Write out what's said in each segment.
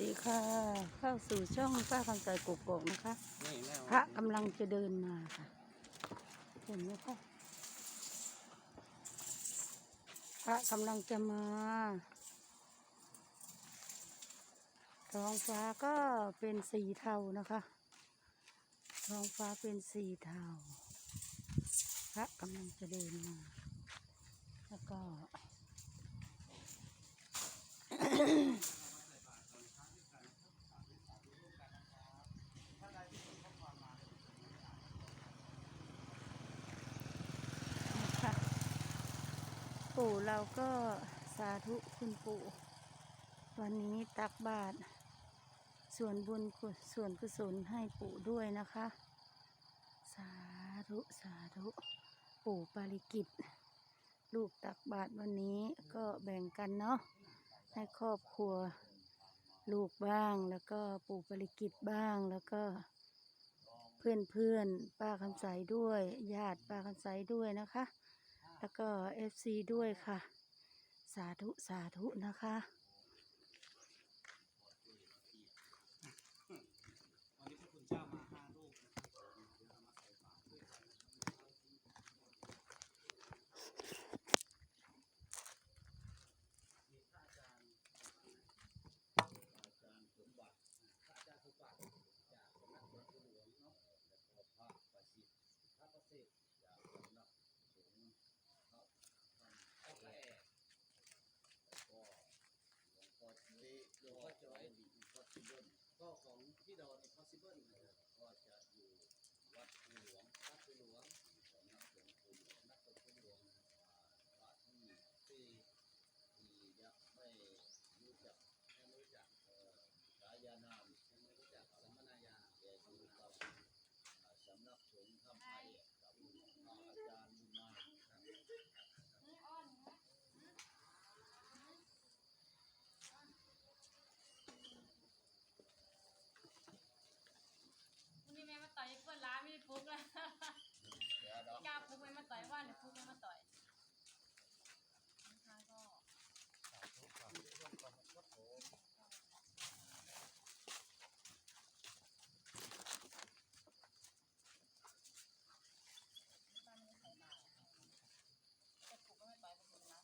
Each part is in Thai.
ดีค่ะ เข้าสู่ช่องป้าคำใสกุกกอกนะคะนี่แม่พระกำลังจะเดินมาค่ะ เห็นไหมคะพระกำลังจะมาท้องฟ้าก็เป็นสีเทานะคะท้องฟ้าเป็นสีเทาพระกำลังจะเดินมา แล้วก็ ปู่เราก็สาธุคุณปู่ วันนี้ตักบาตรส่วนบุญส่วนกุศลให้ปู่ด้วยนะคะ สาธุสาธุปู่ปาริกิตลูกตักบาตรวันนี้ก็แบ่งกันเนาะให้ครอบครัวลูกบ้างแล้วก็ปู่ปาริกิตบ้างแล้วก็เพื่อนเพื่อนป้าคำใสด้วยญาติป้าคำใสด้วยนะคะ แล้วก็เอฟซีด้วยค่ะ สาธุ สาธุนะคะ วันนี้พระคุณเจ้ามาห้ารูปนะครับ ก็ของพี่ด อน impossible นก็จะอยู่วัดภูหลวงวัดภูหลวงของนักสงฆ์ภูหลวงนักสงฆ์ภูหลวงอ่าที่ที่ที่ยังไม่รู้จักยังไม่รู้จักเอ่อฉายานามยังไม่รู้จักสัมมนายาแกอยู่กับสำนักสงฆ์ทำไทยกับอาจารย์บุญมาครับ วันนี้แม่มาต่อยเพื่อนร้านไม่ได้ฟุกแล้ว เดี๋ยวเนาะ กล้าฟุกไม่มาต่อยว่าเนี่ยฟุกไม่มาต่อยนะคะก็บ้านไม่ได้ใส่บาตรแต่ฟุกก็ไม่ต่อยฟุกนะเ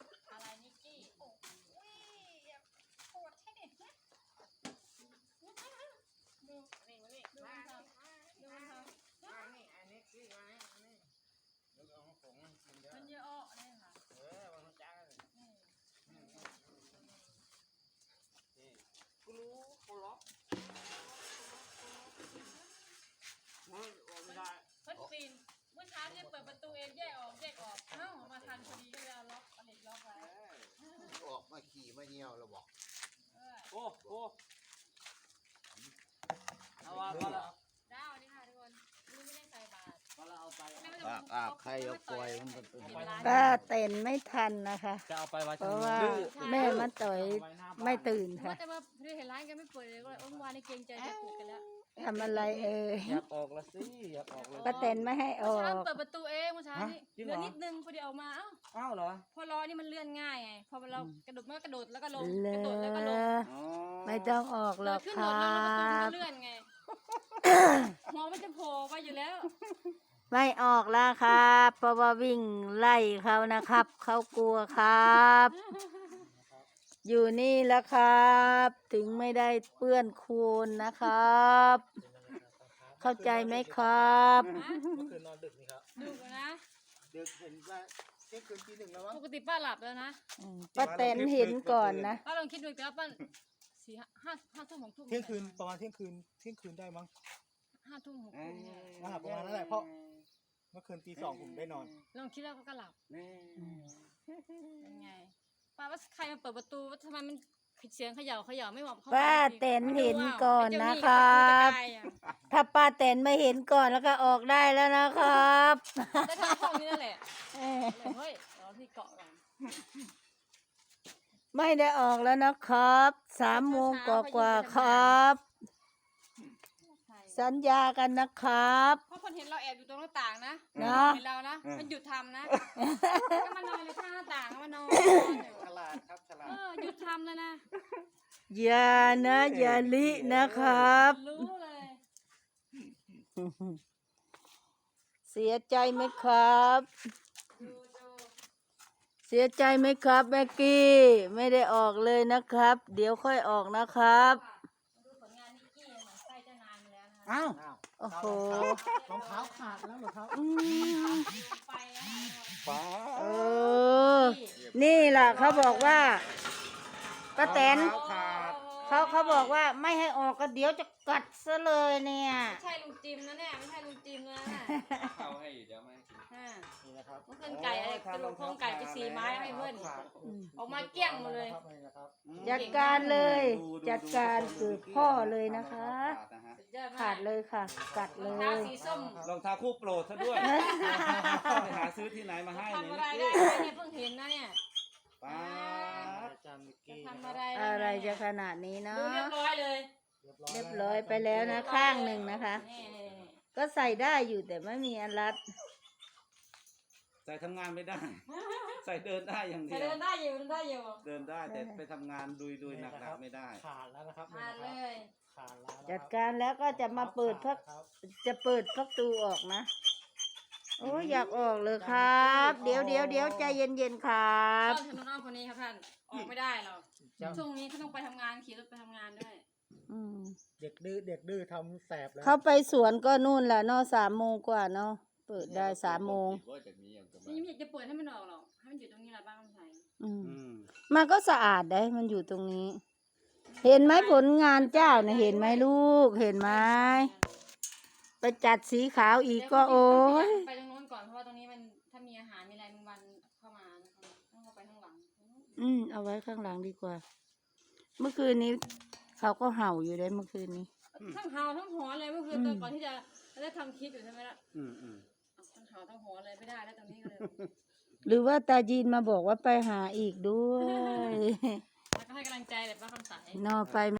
พื่อนอะไรนิกกี้โอ้ยอย่าปวดให้เด็กนะ ดูนี่มานี่ดูมันทำดูมันทำ อันนี้อันนี้คืออันนี้อันนี้นึกเอาของผมมันเยอะ มันเยอะอ้อเนี่ยค่ะ เออมันจ้าเลย นี่ นี่กูรู้กูล็อกมันออกไม่ได้ เพิ่นปีนเมื่อเช้าเนี่ยเปิดประตูเองแยกออกแยกออกเอ้ามาทันพอดีก็เลยเอาล็อกเอาเหล็กล็อกไว้ เออ ออกมาขี่มาเหี่ยวเราบอก เออ โอ้โอ้เอาว่าพอแล้วด้าวนี่ค่ะทุกคนนี่ไม่ได้ใส่บาตรพอแล้วเอาไปแม่ไม่อ่าต้องอ่าใครเอาปล่อยมันก็เป็นเห็นร้านป้าเต้นไม่ทันนะคะ จะเอาไปไว้เพราะว่าแม่มาต่อยไม่ตื่นค่ะแต่ว่าเพื่อเห็นร้านแกไม่เปิดเลยก็เลยเมื่อวานในเกรงใจจะปลุกกันแล้วทำอะไรเอ่ยอยากออกละสิอยากออกเลยป้าเต้นไม่ให้อเมื่ออเช้ากเปิดประตูเองเมื่อเช้านี้ฮะจริงเหเหรลืออนิดนึงพอดีออกมาเอ้าอ้าวเหรอพอล้อนี่มันเลื่อนง่ายไงพอเรากระโดดมันก็กระโดดแล้วก็ลงเลกระโดดแล้วก็ลงยอ๋อไม่ต้องออกหรเราอกขึ้นครรัถแล้วประตูมันบก็เลื่อนไงหมอมันจะโผล่ไปอยู่แล้วไม่ออกแล้วครับเพราะว่าวิ่งไล่เขานะครับ เขากลัวครับ อยู่นี่แล้วครับ ถึงไม่ได้เปื้อนโคลนนะครับ เข้าใจไหมครับ เมื่อคืนนอนดึกนี่ครับ ดูนะเด็กเห็นว่าเที่ยงคืนตีหนึ่งแล้วมั้งปกติป้าหลับแล้วนะ อืมป้าเต้นเห็นก่อนนะ ป้าลองคิดดูอีกแล้วป้าสี่ห้าห้าห้าทุ่มหกทุ่มเที่ยงคืนประมาณเที่ยงคืนเที่ยงคืนได้มั้ง ห้าทุ่มหกทุ่มเนี่ยอ่าประมาณนั้นแหละเพราะ เมื่อคืนตีสองผมได้นอน ลองคิดแล้วก็หลับเป็นไง ป้าว่าใครมาเปิดประตูว่าทำไมมันเสียงเขย่าเขย่าไม่บอกเขาป้าจริงๆเต้นเห็นมาดูก่อนไอ้เจ้านะครับกับกูจะตายอะ ถ้าป้าเต้นไม่เห็นก่อนแล้วก็ออกได้แล้วนะครับได้ทางห้องนี้นั่นแหละเอ้ยเลยเฮ้ยเราที่เกาะก่อนไม่ได้ออกแล้วนะครับ สามโมงกว่าๆครับใช่สัญญากันนะครับ เพราะคนเห็นเราแอบอยู่ตรงหน้าต่างนะเนาะเห็นเรานะ มันหยุดทำนะ ก็มานอนเลยข้างหน้าต่างก็มานอนฉลาดครับฉลาด เอทำเลยนะอย่านะ อย่าลินะครับ รู้ เลยเสียใจไหมครับดูดูเสียใจไหมครับแม็กกี้ ไม่ได้ออกเลยนะครับ เดี๋ยวค่อยออกนะครับดูผลงานนิกกี้เหมือนไส้เจ้านายมาแล้วนะคะอ้าวอ้าวโอ้โหรองเท้าขาดแล้วเหรอครับอืมไปแล้วค่ะป้าเออ นี่ล่ะเขาบอกว่าป้าแตน รองเท้าขาด เขาเขาบอกว่าไม่ให้ออกก็เดี๋ยวจะกัดซะเลยเนี่ยไม่ใช่ลุงจิมนะเนี่ยไม่ใช่ลุงจิมนะน่ะเข้าให้เดี๋ยวไม่ให้กินอ่านี่นะครับเมื่อคืนไก่อะไรกระดูกโครงไก่ไปสี่ไม้ให้เพื่อนขาดออกมาเกลี้ยงหมดเลยครับนี่นะครับจัดการเลยดูดูจัดการคือพ่อเลยนะคะ ขาดนะฮะสุดยอดมากขาดเลยค่ะ กัดรเลองเท้ายสีส้มรองเท้าคู่โปรดซะด้วยไปหาซื้อที่ไหนมาให้ทำเนี่ยอะไรได้ไหมเนี่ยเพิ่งเห็นนะเนี่ยป้าดอาจารย์มิกจะกี้ทำอะไรอะไรจะเนี่ยขนาดนี้เนาะดูเรียบร้อยเลยเรียบร้อยไปแล้วนะข้างหนึ่งนะคะ นี่นี่นี่ก็ใส่ได้อยู่แต่ไม่มีอันรัด ใส่ทำงานไม่ได้ใส่เดินได้อย่างเดีจะยวเดินได้อยู่เดินได้อยู่เดินได้แต่ไปทำงานดุยดุยๆหนักๆไม่ได้ ขาดแล้วนะครับนี่มานะคเลรับยขาดแล้วนะครับจัดการแล้วก็จะมาเปิดพักครับจะเปิดพักตูออกนะ โอ้ยอยากออกเลยครับ เดี๋ยวเดี๋ยวเดี๋ยวใจเย็นเย็นๆครับ ต้นถนนอ้อมคนนี้ครับท่าน ออกไม่ได้หรอกเจ้าช่วงนี้เขาต้องไปทำงานขี่รถไปทำงานด้วย อืมเด็กดื้อเด็กดื้อทำแสบแล้วเขาไปสวนก็นู่นแหละเนาะสามโมงกว่าเนาะเปิดได้สามโมงนี่ไม่อยากจะเปิดให้มันออกหรอก ให้มันอยู่ตรงนี้แหละบ้านมันใส่อืมอืมมันก็สะอาดได้มันอยู่ตรงนี้ เห็นไหมผลงานเจ้าเนี่ยเห็นไหมลูกเห็นไหม ไปจัดสีขาวอีกก็โอ้ยไปตรงโน้นก่อนเพราะว่าตรงนี้มันถ้ามีอาหารมีอะไรมึงวันเข้ามานะคะต้องเข้าไปข้างหลัง อืมเอาไว้ข้างหลังดีกว่า เมื่อคืนนี้ เขาก็เห่าอยู่ได้เมื่อคืนนี้ ทั้งเห่าทั้งหอนเลยเมื่อคืนอืมตอนก่อนที่จะได้ทำคลิปอยู่ใช่ไหมล่ะอืมอืมเอาทั้งเห่าทั้งหอนเลยไม่ได้แล้วตรงนี้ก็เลยหรือว่าตาจีนมาบอกว่าไปหาอีกด้วย แล้วก็ให้กำลังใจแบบว่าคำใสนอไป